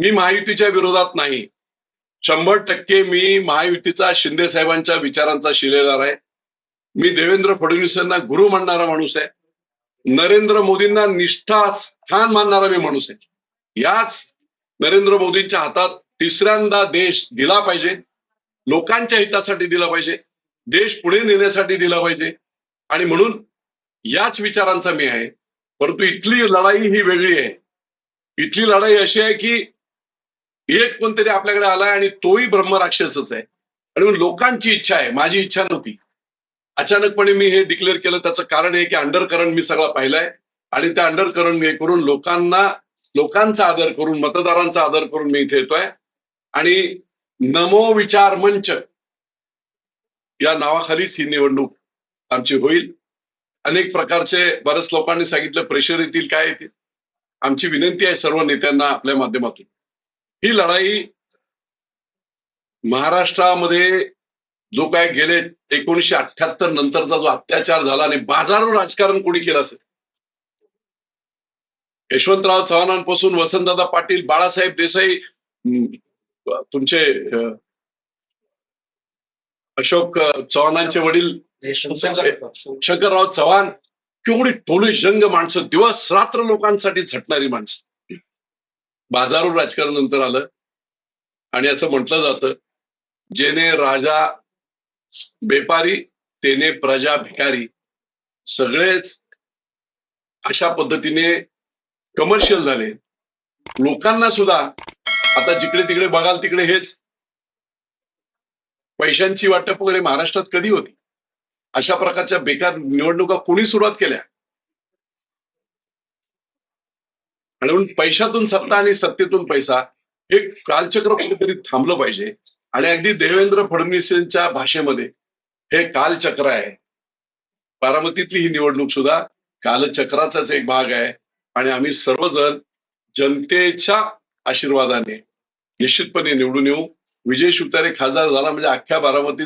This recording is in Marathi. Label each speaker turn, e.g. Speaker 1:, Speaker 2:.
Speaker 1: मी महायुतीच्या विरोधात नाही. शंभर टक्के मी महायुतीचा शिंदे साहेबांच्या विचारांचा शिलेदार आहे. मी देवेंद्र फडणवीसांना गुरु मानणारा माणूस आहे. नरेंद्र मोदींना निष्ठा स्थान मानणारा मी माणूस आहे. याच नरेंद्र मोदींच्या हातात तिसऱ्यांदा देश दिला पाहिजे. लोकांच्या हितासाठी दिला पाहिजे. देश पुढे नेण्यासाठी दिला पाहिजे. आणि म्हणून याच विचारांचा मी आहे. परंतु इथली लढाई ही वेगळी आहे. इथली लढाई अशी आहे की एक कोणतरी आपल्याकडे आलाय आणि तोही ब्रह्मराक्षसच आहे. आणि लोकांची इच्छा आहे माझी इच्छा नव्हती. अचानकपणे मी हे डिक्लेअर केलं त्याचं कारण आहे की अंडरकरंट मी सगळा पाहिलाय. आणि त्या अंडरकरंट हे करून लोकांना लोकांचा आदर करून मतदारांचा आदर करून मी इथे येतोय. आणि नमो विचार मंच या नावाखालीच ही निवडणूक आमची होईल. अनेक प्रकारचे बऱ्याच लोकांनी सांगितलं प्रेशर येतील काय येतील. आमची विनंती आहे सर्व नेत्यांना आपल्या माध्यमातून. ही लढाई महाराष्ट्रामध्ये जो काय गेले एकोणीशे अठ्याहत्तर नंतरचा जो अत्याचार झाला आणि बाजारू राजकारण कोणी केलं असेल? यशवंतराव चव्हाणांपासून वसंतदादा पाटील बाळासाहेब देसाई तुमचे अशोक चव्हाणांचे वडील शंकरराव चव्हाण केवढी टोळी जंग माणसं दिवस रात्र लोकांसाठी झटणारी माणसं. बाजारून राजकारण नंतर आलं. आणि असं म्हटलं जातं जेने राजा बेपारी तेने प्रजा भिकारी सगळेच अशा पद्धतीने कमर्शियल झाले. लोकांना सुद्धा आता जिकडे तिकडे बघाल तिकडे हेच. पैशांची वाटप वगैरे महाराष्ट्रात कधी होती? अशा प्रकारच्या बेकार निवडणुका कोणी सुरुवात केल्या आणि म्हणून पैशातून सत्ता आणि सत्तेतून पैसा हे कालचक्र कुठेतरी थांबलं पाहिजे. आणि अगदी देवेंद्र फडणवीसांच्या भाषेमध्ये हे कालचक्र आहे. बारामतीतली ही निवडणूक सुद्धा कालचक्राचाच एक भाग आहे. आणि आम्ही सर्वजण जनतेच्या आशीर्वादाने निश्चितपणे निवडून येऊ. विजय शिवतारे खासदार झाला म्हणजे अख्ख्या बारामती